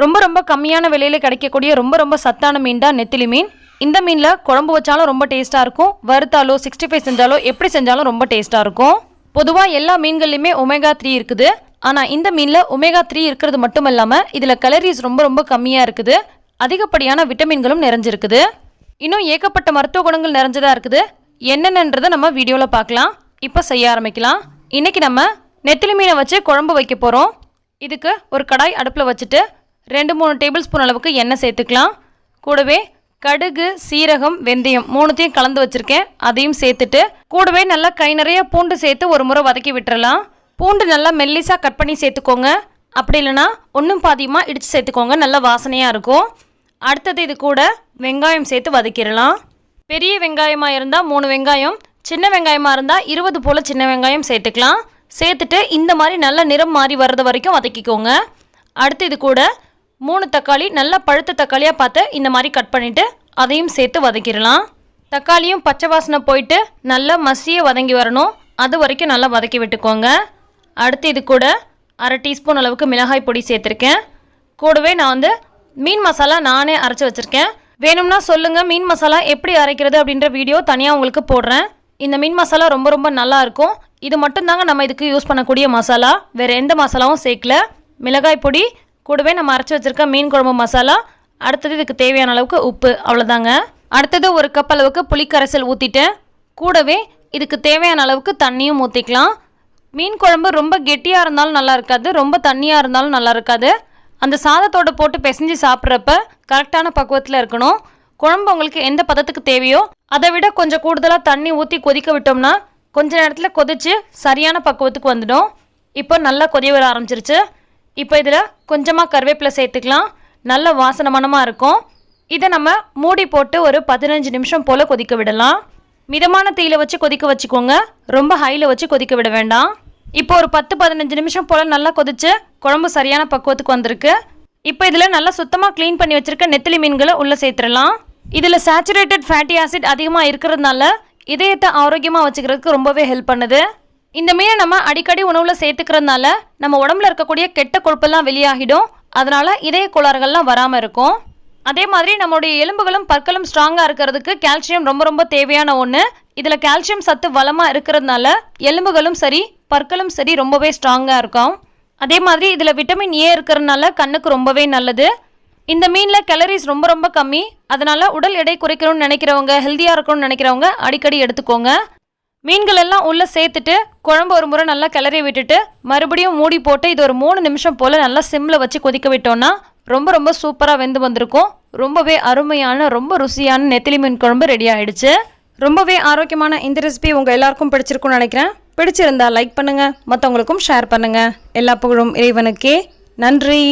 ரொம்ப ரொம்ப கம்மியான விலையில் கிடைக்கக்கூடிய ரொம்ப ரொம்ப சத்தான மீன் தான் நெத்திலி மீன். இந்த மீனில் குழம்பு வச்சாலும் ரொம்ப டேஸ்ட்டாக இருக்கும். வறுத்தாலோ சிக்ஸ்டி ஃபைவ் செஞ்சாலோ எப்படி செஞ்சாலும் ரொம்ப டேஸ்ட்டாக இருக்கும். பொதுவாக எல்லா மீன்கள்லையுமே ஒமேகா த்ரீ இருக்குது. ஆனால் இந்த மீனில் ஒமேகா த்ரீ இருக்கிறது மட்டும் இல்லாமல் இதில் கலரிஸ் ரொம்ப ரொம்ப கம்மியாக இருக்குது. அதிகப்படியான விட்டமின்களும் நிறைஞ்சிருக்குது. இன்னும் ஏகப்பட்ட மருத்துவ குணங்கள் நிறைஞ்சதாக இருக்குது. என்னென்னன்றதை நம்ம வீடியோவில் பார்க்கலாம். இப்போ செய்ய ஆரம்பிக்கலாம். இன்றைக்கி நம்ம நெத்திலி மீனை வச்சு குழம்பு வைக்க போகிறோம் இதுக்கு ஒரு கடாய் அடுப்பில் வச்சுட்டு ரெண்டு மூணு டேபிள் ஸ்பூன் அளவுக்கு எண்ணெய் சேர்த்துக்கலாம். கூடவே கடுகு சீரகம் வெந்தயம் மூணுத்தையும் கலந்து வச்சுருக்கேன். அதையும் சேர்த்துட்டு கூடவே நல்லா கை நிறைய பூண்டு சேர்த்து ஒரு முறை வதக்கி விட்டுறலாம். பூண்டு நல்லா மெல்லிஸாக கட் பண்ணி சேர்த்துக்கோங்க. அப்படி இல்லைன்னா ஒன்றும் பாதியமாக இடித்து சேர்த்துக்கோங்க. நல்லா வாசனையாக இருக்கும். அடுத்தது இது கூட வெங்காயம் சேர்த்து வதக்கிடலாம். பெரிய வெங்காயமாக இருந்தால் மூணு வெங்காயம் சின்ன வெங்காயமாக இருந்தால் இருபது போல் சின்ன வெங்காயம் சேர்த்துக்கலாம். சேர்த்துட்டு இந்த மாதிரி நல்ல நிறம் மாறி வர்றது வரைக்கும் வதக்கிக்கோங்க. அடுத்து இது கூட மூணு தக்காளி நல்லா பழுத்த தக்காளியாக பார்த்து இந்த மாதிரி கட் பண்ணிவிட்டு அதையும் சேர்த்து வதக்கிடலாம். தக்காளியும் பச்சை வாசனை போயிட்டு நல்லா மசிய வதங்கி வரணும். அது வரைக்கும் நல்லா வதக்கி விட்டுக்கோங்க. அடுத்து இது கூட அரை டீஸ்பூன் அளவுக்கு மிளகாய் பொடி சேர்த்துருக்கேன். கூடவே நான் வந்து மீன் மசாலா நானே அரைச்சி வச்சுருக்கேன். வேணும்னா சொல்லுங்கள் மீன் மசாலா எப்படி அரைக்கிறது அப்படின்ற வீடியோ தனியாக உங்களுக்கு போடுறேன். இந்த மீன் மசாலா ரொம்ப ரொம்ப நல்லா இருக்கும். இது மட்டும்தாங்க நம்ம இதுக்கு யூஸ் பண்ணக்கூடிய மசாலா. வேறு எந்த மசாலாவும் சேர்க்கல. மிளகாய் பொடி கூடவே நம்ம அரைச்சி வச்சுருக்க மீன் குழம்பு மசாலா அடுத்தது இதுக்கு தேவையான அளவுக்கு உப்பு அவ்வளோதாங்க அடுத்தது ஒரு கப் அளவுக்கு புளிக்கரைசல் ஊற்றிட்டேன் கூடவே இதுக்கு தேவையான அளவுக்கு தண்ணியும் ஊற்றிக்கலாம் மீன் குழம்பு ரொம்ப கெட்டியாக இருந்தாலும் நல்லா இருக்காது ரொம்ப தண்ணியாக இருந்தாலும் நல்லா இருக்காது. அந்த சாதத்தோட போட்டு பிசைஞ்சு சாப்பிட்றப்ப கரெக்டான பக்குவத்தில் இருக்கணும். குழம்பு உங்களுக்கு எந்த பதத்துக்கு தேவையோ அதை விட கொஞ்சம் கூடுதலாக தண்ணி ஊற்றி கொதிக்க விட்டோம்னா கொஞ்ச நேரத்தில் கொதிச்சு சரியான பக்குவத்துக்கு வந்துடும். இப்போ நல்லா கொதி வர ஆரம்பிச்சிருச்சு. இப்போ இதில் கொஞ்சமாக கருவேப்பிலை சேர்த்துக்கலாம். நல்ல வாசனை இருக்கும். இதை நம்ம மூடி போட்டு ஒரு பதினஞ்சு நிமிஷம் போல் கொதிக்க விடலாம். மிதமான தீயில வச்சு கொதிக்க வச்சுக்கோங்க. ரொம்ப ஹையில் வச்சு கொதிக்க விட வேண்டாம். இப்போ ஒரு பத்து பதினஞ்சு நிமிஷம் போல் நல்லா கொதிச்சு குழம்பு சரியான பக்குவத்துக்கு வந்திருக்கு. இப்போ இதில் நல்லா சுத்தமாக க்ளீன் பண்ணி வச்சுருக்க நெத்திலி மீன்களை உள்ளே சேர்த்துடலாம். இதில் சேச்சுரேட்டட் ஃபேட்டி ஆசிட் அதிகமாக இருக்கிறதுனால இதயத்தை ஆரோக்கியமாக வச்சுக்கிறதுக்கு ரொம்பவே ஹெல்ப் பண்ணுது. இந்த மீனை நம்ம அடிக்கடி உணவில் சேர்த்துக்கிறதுனால நம்ம உடம்புல இருக்கக்கூடிய கெட்ட கொழுப்பெல்லாம் வெளியாகிடும். அதனால இதய கோளாறுகள்லாம் வராமல் இருக்கும். அதே மாதிரி நம்மளுடைய எலும்புகளும் பற்களும் ஸ்ட்ராங்காக இருக்கிறதுக்கு கால்சியம் ரொம்ப ரொம்ப தேவையான ஒன்று இதில் கால்சியம் சத்து வளமாக இருக்கிறதுனால எலும்புகளும் சரி பற்களும் சரி ரொம்பவே ஸ்ட்ராங்காக இருக்கும். அதே மாதிரி இதில் விட்டமின் ஏ இருக்கிறதுனால கண்ணுக்கு ரொம்பவே நல்லது. இந்த மீனில் கேலரிஸ் ரொம்ப ரொம்ப கம்மி. அதனால் உடல் எடை குறைக்கணும்னு நினைக்கிறவங்க ஹெல்த்தியாக இருக்கணும்னு நினைக்கிறவங்க அடிக்கடி எடுத்துக்கோங்க. மீன்கள் எல்லாம் உள்ளே சேர்த்துட்டு குழம்பு ஒரு முறை நல்லா கிளறி விட்டுட்டு மறுபடியும் மூடி போட்டு இது ஒரு மூணு நிமிஷம் போல் நல்லா சிம்மில் வச்சு கொதிக்க விட்டோன்னா ரொம்ப ரொம்ப சூப்பராக வெந்து வந்திருக்கும். ரொம்பவே அருமையான ரொம்ப ருசியான நெத்திலி மீன் குழம்பு ரெடி ஆகிடுச்சு ரொம்பவே ஆரோக்கியமான இந்த ரெசிபி உங்கள் எல்லாருக்கும் பிடிச்சிருக்கும்னு நினைக்கிறேன். பிடிச்சிருந்தா லைக் பண்ணுங்கள் மற்றவங்களுக்கும் ஷேர் பண்ணுங்கள் எல்லா புகழும் இறைவனுக்கே. நன்றி.